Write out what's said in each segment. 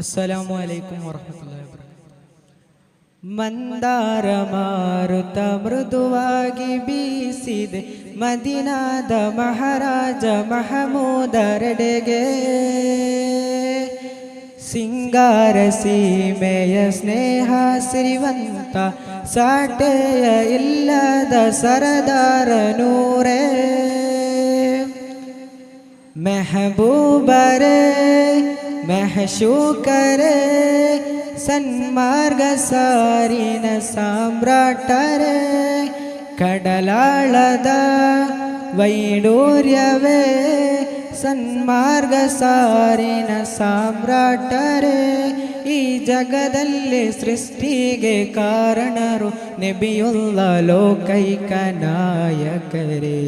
അസ്സലാമു അലൈക്കും വറഹമത്തുള്ളാഹി ಮಂದಾರ ಮಾರುತ ಮೃದುವಾಗಿ ಬೀಸಿದೆ ಮದಿನಾದ ಮಹಾರಾಜ ಮಹಮೂದರಡೆಗೆ ಸಿಂಗಾರ ಸೀಮೆಯ ಸ್ನೇಹ ಸಿರಿವಂತ ಸಾಟೆಯ ಇಲ್ಲದ ಸರದಾರ ನೂರೇ ಮೆಹಬೂಬರೇ മെഹശൂക്കരെ സന്മാർഗസാരീന സാമ്രാട്ടരെ കടലാളത വൈഡൂര്യവേ ಸನ್ಮಾರ್ಗಸಾರಿನ ಸಾಮ್ರಾಟರೇ ಈ ಜಗದಲ್ಲಿ ಸೃಷ್ಟಿಗೆ ಕಾರಣರು ನೆಬಿಯುಲ್ಲ ಲೋಕೈಕ ನಾಯಕರೇ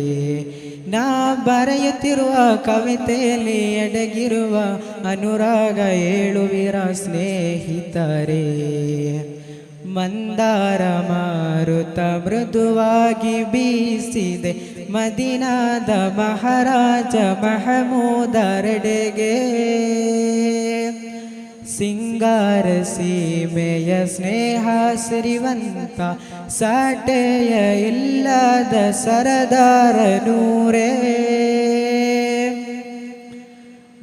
ನಾ ಬರೆಯುತ್ತಿರುವ ಕವಿತೆಯಲ್ಲಿ ಎಡಗಿರುವ ಅನುರಾಗ ಏಳುವಿರ ಸ್ನೇಹಿತರೇ ಮಂದಾರ ಮಾರುತ ಮೃದುವಾಗಿ ಬೀಸಿದೆ ಮದಿನಾದ ಮಹಾರಾಜ ಮಹಮೂದರೆಡೆಗೆ ಸಿಂಗಾರಸೀಮೆಯ ಸ್ನೇಹ ಸಿರಿವಂತ ಸಾಟೆಯ ಇಲ್ಲದ ಸರದಾರ ನೂರೇ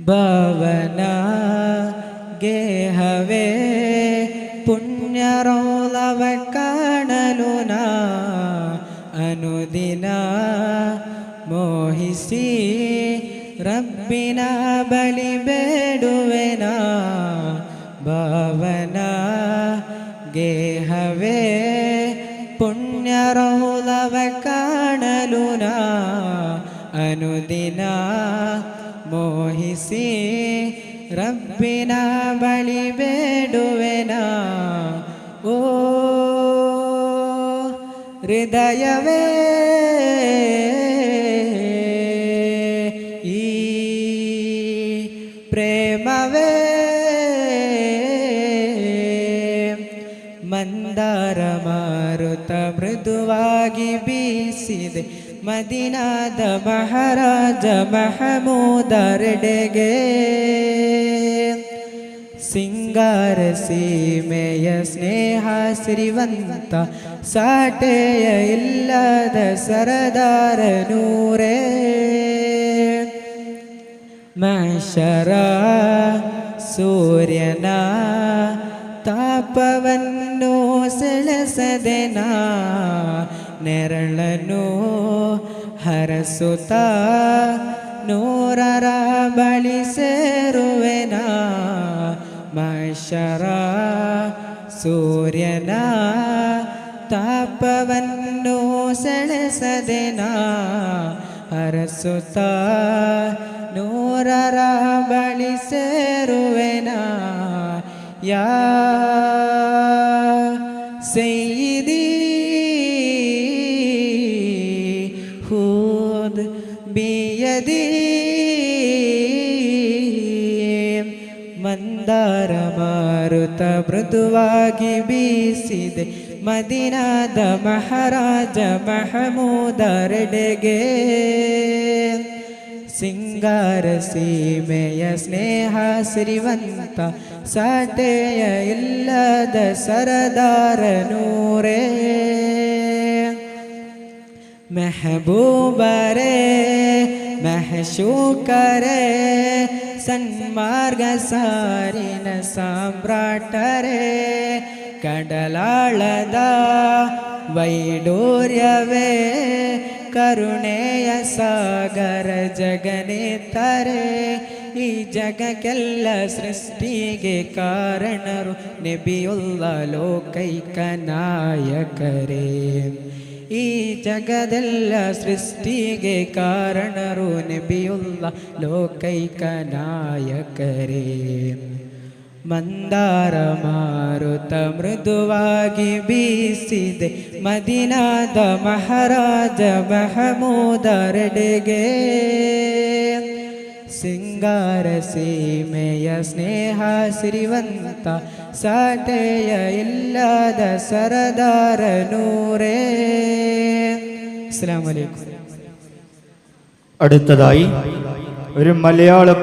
ಭವನ ಗೇಹವೇ ಪುಣ್ಯರೋಲವ ಕಾಣಲು ನಾ അനുദിന മോഹിസി റബ്ബിന ബലി ബേടുവനാ ഭാവന ഗേഹവേ പുണ്യറൗലവ കാണലുന അനുദിന മോഹിസി റബ്ബിന ബലി വേടുവന ഓ ഹൃദയമേ ഈ പ്രേമവേ ಮಾರುತ ಮೃದುವಾಗಿ ಬೀಸಿದೆ ಮದಿನಾದ ಮಹಾರಾಜ ಮಹಮೂದರೆಡೆಗೆ ಸಿಂಗಾರ ಸೀಮೆಯ ಸ್ನೇಹ ಸಿರಿವಂತ ಸಾಟೆಯ ಇಲ್ಲದ ಸರದಾರ ನೂರೇ ಮಶರ ಸೂರ್ಯನ ತಾಪವನ್ನು ಮನಸ್ಸನ್ನು ಸೆಳೆಸದೆನ ನೆರಳನು ಹರಸುತ ನೂರರ ಬಳಿ ಸೇರುವೆನ ಮಷರ ಸೂರ್ಯನ ತಾಪವನ್ನು ಸೆಳೆಸದೆನ ಹರಸುತ ನೂರರ ಬಳಿ ಸೇರುವೆನ ಯಾ سيدي خذ بيدي ಮಂದಾರ ಮಾರುತ ಮೃದುವಾಗಿ ಬೀಸಿದೆ ಮದಿನಾದ ಮಹಾರಾಜ ಮಹಮೂದರಡೆಗೆ ಸಿಂಗಾರ ಸೀಮೆಯ ಸ್ನೇಹ ಶ್ರೀವಂತ ಸಾಟೆಯ ಇಲ್ಲದ ಸರದಾರ ನೂರೇ ಮೆಹಬೂಬರೇ ಮೆಹಶೂಕರೇ ಸನ್ಮಾರ್ಗ ಸಾರಿನ ಸಾಮ್ರಾಟರೇ ಕಡಲಾಳದ ವೈಡೂರ್ಯವೇ ಕರುಣೆಯ ಸಾಗರ ಜಗನೇತರೆ ಈ ಜಗಕ್ಕೆಲ್ಲ ಸೃಷ್ಟಿಗೆ ಕಾರಣರು ನೆಬಿಯುಲ್ಲ ಲೋಕೈಕ ನಾಯಕರೇ ಈ ಜಗದೆಲ್ಲ ಸೃಷ್ಟಿಗೆ ಕಾರಣರು ನೆಬಿಯುಲ್ಲ ಲೋಕೈಕ ನಾಯಕರೇ മന്ദാരമാരുത മൃദുവാകി ബീസിതെ മദിനാദ മഹാരാജ മഹമൂദരടെ സിംഗാര സീമയ സ്നേഹ ശ്രീവന്ത സാതയ ഇല്ലാത സരദാര നൂറേ അസ്സാം വലൈക്കും അടുത്തതായി ഒരു മലയാള